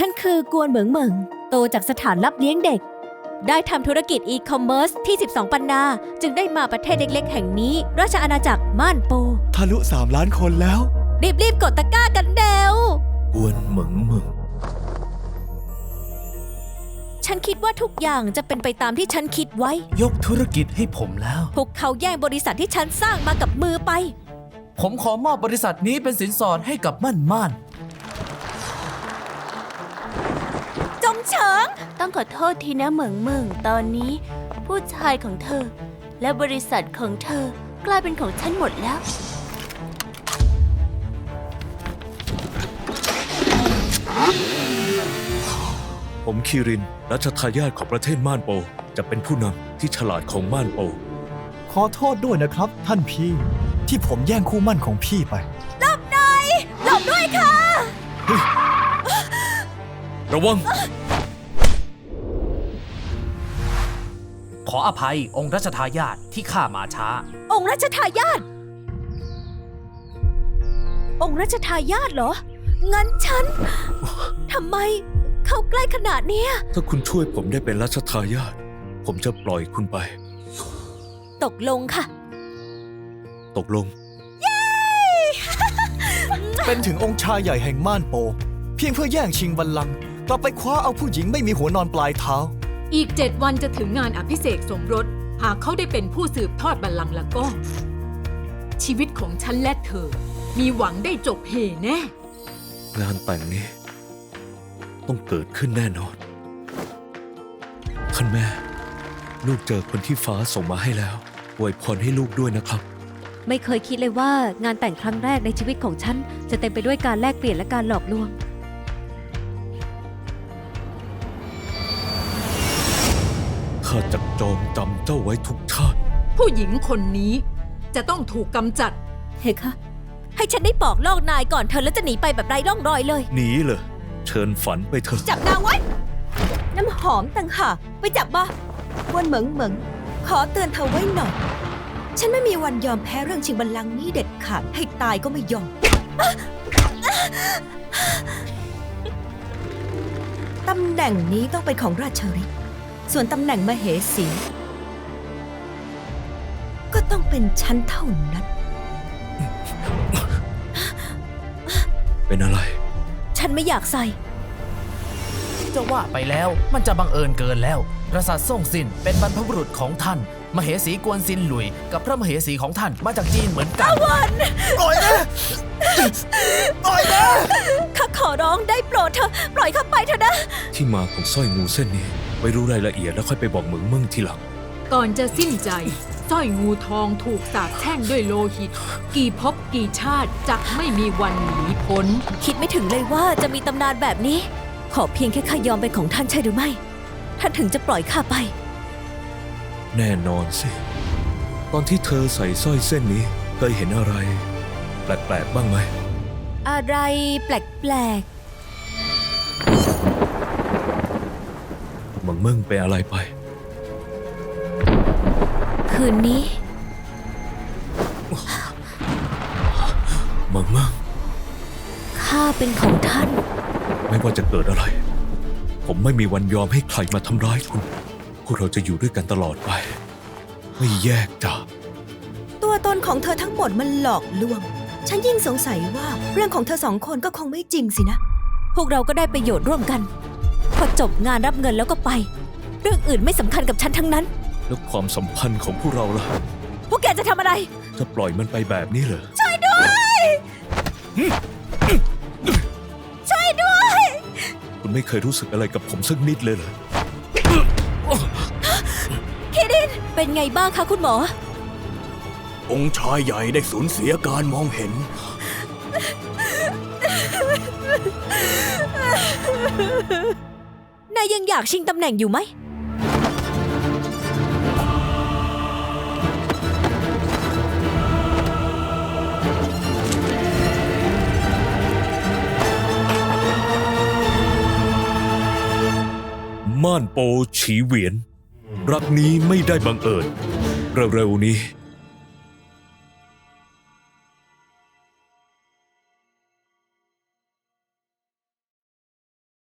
ฉันคือกวนเหมิงเหมิง โตจากสถานรับเลี้ยงเด็ก ได้ทำธุรกิจอีคอมเมิร์ซที่ 12 ปันนา จึงได้มาประเทศเล็กๆ แห่งนี้ ราชอาณาจักรม่านโป ทะลุสามล้านคนแล้ว รีบๆ กดตะกร้ากันเร็วกวนเหมิงเหมิง ฉันคิดว่าทุกอย่างจะเป็นไปตามที่ฉันคิดไว้ ยกธุรกิจให้ผมแล้ว พวกเขาแย่งบริษัทที่ฉันสร้างมากับมือไป ผมขอมอบบริษัทนี้เป็นสินสอดให้กับมั่นม่าน เฉิง ต้องขอโทษทีนะเหมิงเหมิงตอนนี้ ผู้ชายของเธอ และบริษัทของเธอกลายเป็นของฉันหมดแล้วผมคีรินรัชทายาทของประเทศม่านโป จะเป็นผู้นำที่ฉลาดของม่านโป ขอโทษด้วยนะครับ ท่านพี่ ที่ผมแย่งคู่มั่นของพี่ไป หลบด้วยค่ะ ระวัง ขออภัยองค์รัชทายาทที่ข้ามาช้า องค์รัชทายาท องค์รัชทายาทเหรอ งั้นฉัน ทำไมเข้าใกล้ขนาดเนี้ย ถ้าคุณช่วยผมได้เป็นรัชทายาทผมจะปล่อยคุณไป ตกลงค่ะ ตกลง เป็นถึงองค์ชายใหญ่แห่งม่านโป เพียงเพื่อแย่งชิงบัลลังก์กลับไปคว้าเอาผู้หญิงไม่มีหัวนอนปลายเท้า อีกเจ็ดวันจะถึงงานอภิเษกสมรส หากเขาได้เป็นผู้สืบทอดบัลลังก์แล้วก็ ชีวิตของฉันและเธอ มีหวังได้จบเหแน่ งานแต่งนี้ ต้องเกิดขึ้นแน่นอนท่านแม่ ลูกเจอคนที่ฟ้าส่งมาให้แล้วอวยพรให้ลูกด้วยนะครับ ไม่เคยคิดเลยว่างานแต่งครั้งแรกในชีวิตของฉัน จะเต็มไปด้วยการแลกเปลี่ยนและการหลอกลวงาจะจองจำเจ้าไว้ทุกชาติ ผู้หญิงคนนี้จะต้องถูกกำจัด เฮ้คะให้ฉันได้ปอกลอกนายก่อนเธอแล้วจะหนีไปแบบไร้ร่องรอยเลย หนีเลยเชิญฝันไปเถอะจับนางไว้ น้ำหอมต่างหากไปจับบ้าวันเหมิงเหมิงขอเตือนเธอไว้หน่อย ฉันไม่มีวันยอมแพ้เรื่องชิงบัลลังก์นี้เด็ดขาดให้ตายก็ไม่ยอม ตำแหน่งนี้ต้องเป็นของราชริก ส่วนตำแหน่งมเหสี ก็ต้องเป็นฉันเท่านั้น เป็นอะไร ฉันไม่อยากใส่ จะว่าไปแล้วมันจะบังเอิญเกินแล้วปราสาทส่งสินเป็นบรรพบุรุษของท่าน มเหสีกวนซินหลุย กับพระมเหสีของท่านมาจากจีนเหมือนกันข้าขอร้องได้โปรดเธอะปล่อยข้าไปเถอะนะ ที่มาของสร้อยงูเส้นนี้ ไว้รู้รายละเอียดแล้วค่อยไปบอกเหมืองเมืองทีหลัง ก่อนจะสิ้นใจสร้อยงูทองถูกสาบแช่งด้วยโลหิต กี่ภพกี่ชาติจักไม่มีวันหนีพ้น คิดไม่ถึงเลยว่าจะมีตำนานแบบนี้ ขอเพียงแค่ข้ายอมเป็นของท่านใช่หรือไม่ ท่านถึงจะปล่อยข้าไป แน่นอนสิ ตอนที่เธอใส่สร้อยเส้นนี้เคยเห็นอะไร แปลกๆบ้างไหม อะไรแปลกเห มืองเมืองเป็นอะไรไปๆคืนนี้เหมืองเมืองข้าเป็นของท่าน ไม่ว่าจะเกิดอะไร ผมไม่มีวันยอมให้ใครมาทำร้ายคุณ พวกเราจะอยู่ด้วยกันตลอดไป ไม่แยกจากตัวตนของเธอทั้งหมดมันหลอกลวง ฉันยิ่งสงสัยว่าเรื่องของเธอสองคนก็คงไม่จริงสินะ พวกเราก็ได้ประโยชน์ร่วมกัน พอจบงานรับเงินแล้วก็ไป เรื่องอื่นไม่สำคัญกับฉันทั้งนั้น แล้วความสัมพันธ์ของพวกเราล่ะ พวกแกจะทำอะไร จะปล่อยมันไปแบบนี้เหรอ ช่วยด้วย ช่วยด้วย คุณไม่เคยรู้สึกอะไรกับผมสักนิดเลยเหรอ คิดิน เป็นไงบ้างคะคุณหมอ องค์ชายใหญ่ได้สูญเสียการมองเห็น นายยังอยากชิงตำแหน่งอยู่ไหม ม่านโปฉีเวียน รักนี้ไม่ได้บังเอิญเร็วๆนี้